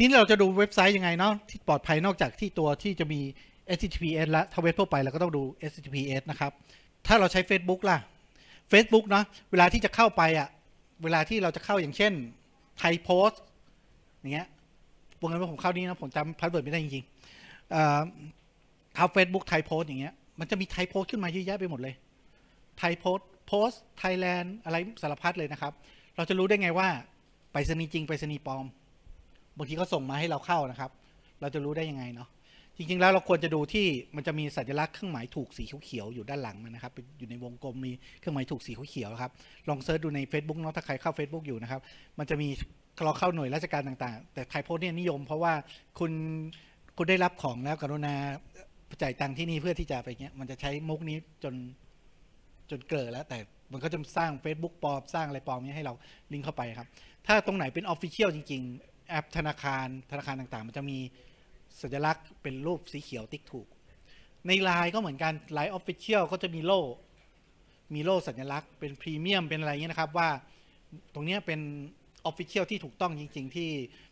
ทีนี้เราจะดูเว็บไซต์ยังไงเนาะที่ปลอดภัยนอกจากที่ตัวที่จะมี HTTPS และถ้าเว็บทั่วไปเราก็ต้องดู HTTPS นะครับ ถ้าเราใช้ Facebook ล่ะ Facebook เนาะเวลาที่จะเข้าไปอะเวลาที่เราจะเข้าอย่างเช่นไทยโพสอย่างเงี้ยวงเงินว่าผมเข้านี้นะผมจำพาสเวิร์ดไม่ได้จริงๆเอ่อเข้า Facebook ไทยโพสอย่างเงี้ยมันจะมีไทยโพสขึ้นมาเยอะแยะไปหมดเลยไทยโพสโพสไทยแลนด์อะไรสารพัดเลยนะครับ เราจะรู้ได้ไงว่าไปรษณีย์จริงไปรษณีย์ปลอม บางทีเขาส่งมาให้เราเข้านะครับ เราจะรู้ได้ยังไงเนาะจริงๆแล้วเราควรจะดูที่มันจะมีสัญลักษณ์เครื่องหมายถูกสีเขียวๆอยู่ด้านหลังมันนะครับอยู่ในวงกลมมีเครื่องหมายถูกสีเขียวๆครับลองเซิร์ชดูใน Facebook เนาะถ้าใครเข้า Facebook อยู่นะครับ มันจะมีเราเข้าหน่วยราชการต่างๆ แต่ไทยโพสต์เนี่ยนิยมเพราะว่าคุณคุณได้รับของแล้วกรุณาจ่ายตังค์ที่นี่เพื่อที่จะไปเงี้ยมันจะใช้มุกนี้จนจนเกลือแล้ว แต่มันก็จะสร้าง Facebook ปลอมสร้างอะไรปลอมนี้ให้เราลิงก์เข้าไปครับ ถ้าตรงไหนเป็นออฟฟิเชียลจริง ๆ แอปธนาคารธนาคารต่างๆ มันจะมีสัญลักษณ์เป็นรูปสีเขียวติ๊กถูก ในไลน์ก็เหมือนกันไลน์ออฟฟิเชียลก็จะมีโล่ มีโล่สัญลักษณ์เป็นพรีเมียมเป็นอะไรเงี้ยนะครับว่าตรงนี้เป็นออฟฟิเชียลที่ถูกต้องจริง ๆ ที่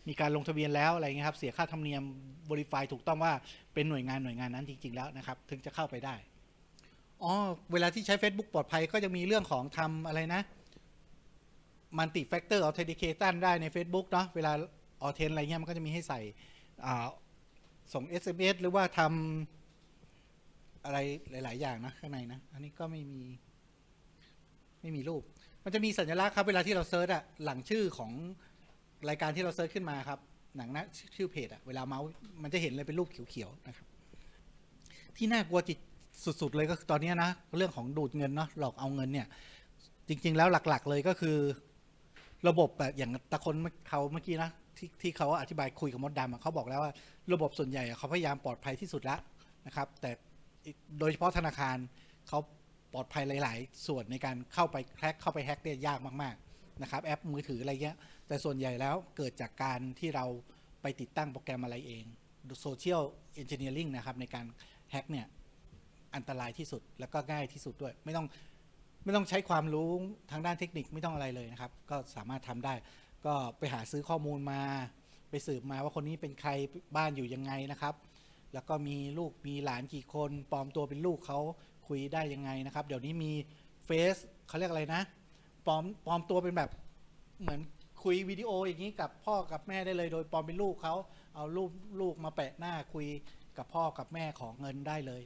มีการลงทะเบียนแล้วอะไรเงี้ยครับเสียค่าธรรมเนียมบริไฟถูกต้องว่าเป็นหน่วยงานหน่วยงานนั้นจริง ๆ แล้วนะครับ ถึงจะเข้าไปได้อ๋อเวลาที่ใช้ Facebook ปลอดภัยก็จะมีเรื่องของทำอะไรนะ Multi Factor Authentication ได้ใน Facebook เนาะเวลา ออเทนอะไรเงี้ยมันก็จะมีให้ใส่อ่าส่ง SMS หรือว่าทำอะไรหลาย ๆ อย่างนะข้างในนะ อันนี้ก็ไม่มี ไม่มีรูป มันจะมีสัญลักษณ์ครับ เวลาที่เราเซิร์ชอะหลังชื่อของรายการที่เราเซิร์ชขึ้นมาครับ หนังนะชื่อเพจอะเวลาเมาส์มันจะเห็นเลยเป็นรูปเขียว ๆ นะครับ ที่น่ากลัวจิตสุด ๆ เลยก็คือตอนนี้นะ เรื่องของดูดเงินเนาะหลอกเอาเงินเนี่ย จริง ๆ แล้วหลัก ๆ เลยก็คือ ระบบแบบอย่างตะคนเขาเมื่อกี้นะ ที่ที่เขาอธิบายคุยกับมดดำอะเขาบอกแล้วว่าระบบส่วนใหญ่อะเขาพยายามปลอดภัยที่สุดแล้วนะครับ แต่โดยเฉพาะธนาคารเขาปลอดภัยหลาย ๆ ส่วนในการเข้าไปแฮกเข้าไปแฮกเนี่ยยากมากๆนะครับแอปมือถืออะไรเงี้ยแต่ส่วนใหญ่แล้วเกิดจากการที่เราไปติดตั้งโปรแกรมอะไรเองโซเชียลเอนจิเนียริงนะครับในการแฮกเนี่ยอันตรายที่สุดแล้วก็ง่ายที่สุดด้วย ไม่ต้องไม่ต้องใช้ความรู้ทางด้านเทคนิคไม่ต้องอะไรเลยนะครับ ก็สามารถทำได้ ก็ไปหาซื้อข้อมูลมา ไปสืบมาว่าคนนี้เป็นใครบ้านอยู่ยังไงนะครับ แล้วก็มีลูกมีหลานกี่คนปลอมตัวเป็นลูกเขาคุยได้ยังไงนะครับ เดี๋ยวนี้มีเฟซเขาเรียกอะไรนะปลอมปลอมตัวเป็นแบบเหมือนคุยวิดีโออย่างนี้กับพ่อกับแม่ได้เลย โดยปลอมเป็นลูกเขาเอารูปลูกมาแปะหน้าคุยกับพ่อกับแม่ของเงินได้เลย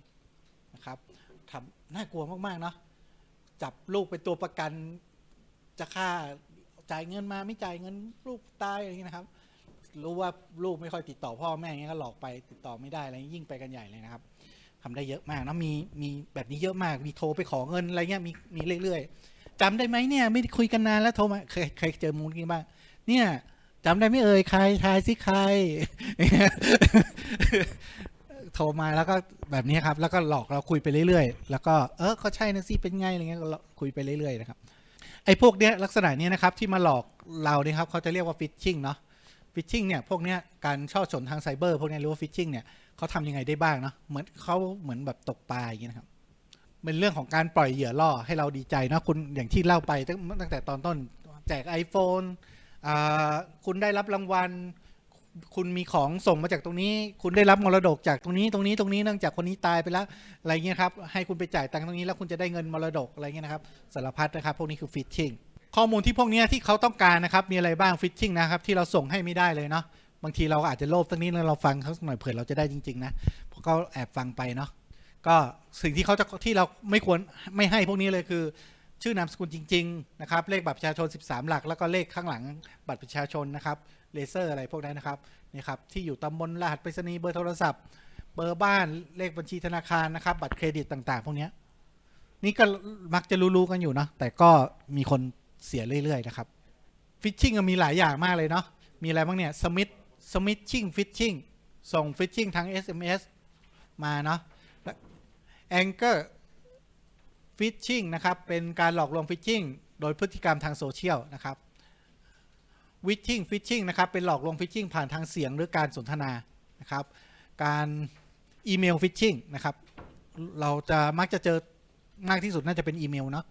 นะครับทำน่ากลัวมากๆเนาะจับลูกเป็นตัวประกันจะฆ่า จ่ายเงินมาไม่จ่ายเงินลูกตายอะไรอย่างนี้นะครับ รู้ว่าลูกไม่ค่อยติดต่อพ่อแม่อย่างเงี้ยก็หลอกไปติดต่อไม่ได้อะไรยิ่งไปกันใหญ่เลยนะครับทำได้เยอะมากนะมีมีแบบนี้เยอะมากมีโทรไปขอเงินอะไรเงี้ยมีมีเรื่อยๆจำได้ไหมเนี่ย ไม่ได้คุยกันนานแล้วโทรมาเคยเคยเจอมูลนี้บ้างเนี่ยจำได้ไม่เอ่ยใครทายสิใคร โทรมาแล้วก็แบบนี้ครับ แล้วก็หลอกเราคุยไปเรื่อยๆ แล้วก็เออก็ใช่นะสิเป็นไงอะไรเงี้ยคุยไปเรื่อยๆนะครับ ไอ้พวกเนี้ยลักษณะเนี้ยนะครับที่มาหลอกเราเนี่ยครับเขาจะเรียกว่าฟิชชิงเนาะฟิชชิงเนี่ยพวกเนี้ยการช่อฉนทางไซเบอร์พวกเนี้ยหรือว่าฟิชชิงเนี่ยเขาทำยังไงได้บ้างเนาะเหมือนเขาเหมือนแบบตกปลาอย่างเงี้ยนะครับเป็นเรื่องของการปล่อยเหยื่อล่อให้เราดีใจนะคุณอย่างที่เล่าไปตั้งตั้งแต่ตอนต้น แจก iPhone อ่าคุณได้รับรางวัล คุณมีของส่งมาจากตรงนี้ คุณได้รับมรดกจากตรงนี้ตรงนี้ตรงนี้เนื่องจากคนนี้ตายไปแล้วอะไรเงี้ยครับให้คุณไปจ่ายตังค์ตรงนี้แล้วคุณจะได้เงินมรดกอะไรเงี้ยนะครับสารพัดนะครับพวกนี้คือฟิชชิงข้อมูลที่พวกนี้ที่เขาต้องการนะครับมีอะไรบ้างฟิชชิงนะครับที่เราส่งให้ไม่ได้เลยเนาะบางทีเราอาจจะโลภสักนิดแล้วเราฟังเขาสักหน่อยเผื่อเราจะได้จริงๆนะเพราะเขาแอบฟังไปเนาะก็สิ่งที่เขาจะที่เราไม่ควรไม่ให้พวกนี้เลยคือ ชื่อนามสกุลจริง ๆ นะครับ เลขบัตรประชาชน 13 หลัก แล้วก็เลขข้างหลังบัตรประชาชนนะครับ เลเซอร์อะไรพวกนั้นนะครับนี่ครับที่อยู่ตำบลรหัสไปรษณีย์เบอร์โทรศัพท์ เบอร์บ้านเลขบัญชีธนาคารนะครับ บัตรเครดิตต่างๆ พวกนี้นี่ก็มักจะรู้ๆกันอยู่เนาะแต่ก็มีคนเสียเรื่อยๆนะครับฟิชชิงมีหลายอย่างมากเลยเนาะมีอะไรบ้างเนี่ยสมิธสมิธชิงฟิชชิงส่งฟิชชิงทาง SMS มาเนาะแองเกอร์ฟิชชิงนะครับเป็นการหลอกลวงฟิชชิงโดยพฤติกรรมทางโซเชียลนะครับ วิชชิ่งฟิชชิงนะครับเป็นหลอกลวงฟิชชิงผ่านทางเสียงหรือการสนทนานะครับ การอีเมลฟิชชิงนะครับ เราจะมักจะเจอมากที่สุดน่าจะเป็นอีเมลเนาะ